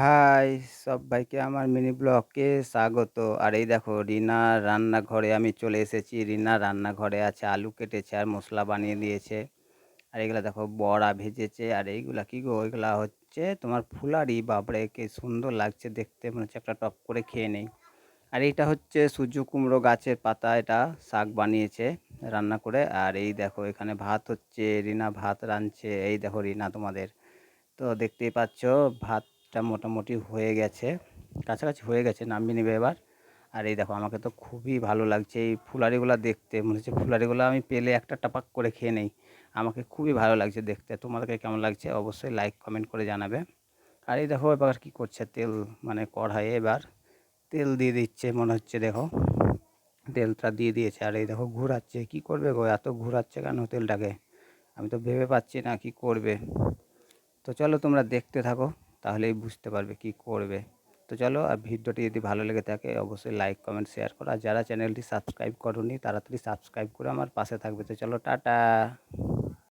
High, সবাইকে আমার mini ব্লগকে স্বাগত। আর এই দেখো রিনার রান্নাঘরে আমি চলে এসেছি। রিনা রান্নাঘরে আছে আলু কেটেছে আর মশলা বানিয়ে দিয়েছে। আর এগুলা দেখো, বড়া ভেজেছে। আর এইগুলা কি গো? এগুলা হচ্ছে তোমার ফুলারি। বাপরে, কি সুন্দর লাগছে দেখতে। মনে হচ্ছে একটা টপ করে খেয়ে নেই। আর এইটা হচ্ছে সূর্য কুমড়ো গাছের পাতা। এটা শাক বানিয়েছে রান্না করে। আর এই দেখো, এখানে ভাত হচ্ছে। রিনা ভাত রাঁধছে। এই দেখো, রিনা তোমাদের। তো দেখতেই পাচ্ছ ভাতটা মোটামুটি হয়ে গেছে। কাছাকাছি হয়ে গেছে, নামিয়ে নেবে এবার। আর এই দেখো, আমাকে তো খুবই ভালো লাগছে এই ফুলারিগুলো দেখতে। মনে হচ্ছে ফুলারিগুলো আমি পেলে একটা টাপাক করে খেয়ে নেই। আমাকে খুবই ভালো লাগছে দেখতে। তোমাদেরকে কেমন লাগছে অবশ্যই লাইক কমেন্ট করে জানাবে। আর এই দেখো, এবার কী করছে তেল মানে কড়াইয়ে এবার তেল দিয়ে দিচ্ছে, মনে হচ্ছে দেখো। তেলটা দিয়ে দিয়েছে। আর এই দেখো, ঘোরাচ্ছে। কি করবে গো? এত ঘুরাচ্ছে কেন তেলটাকে? আমি তো ভেবে পাচ্ছি না কি করবে। তো চলো তোমরা দেখতে থাকো। তাহলেই বুঝতে পারবে কি করবে। তো চলো, আর ভিডিওটি যদি ভালো লেগে থাকে, অবশ্যই লাইক কমেন্ট শেয়ার করো। আর যারা চ্যানেলটি সাবস্ক্রাইব করনি, তাড়াতাড়ি সাবস্ক্রাইব করে আমার পাশে থাকবে। তো চলো, টাটা।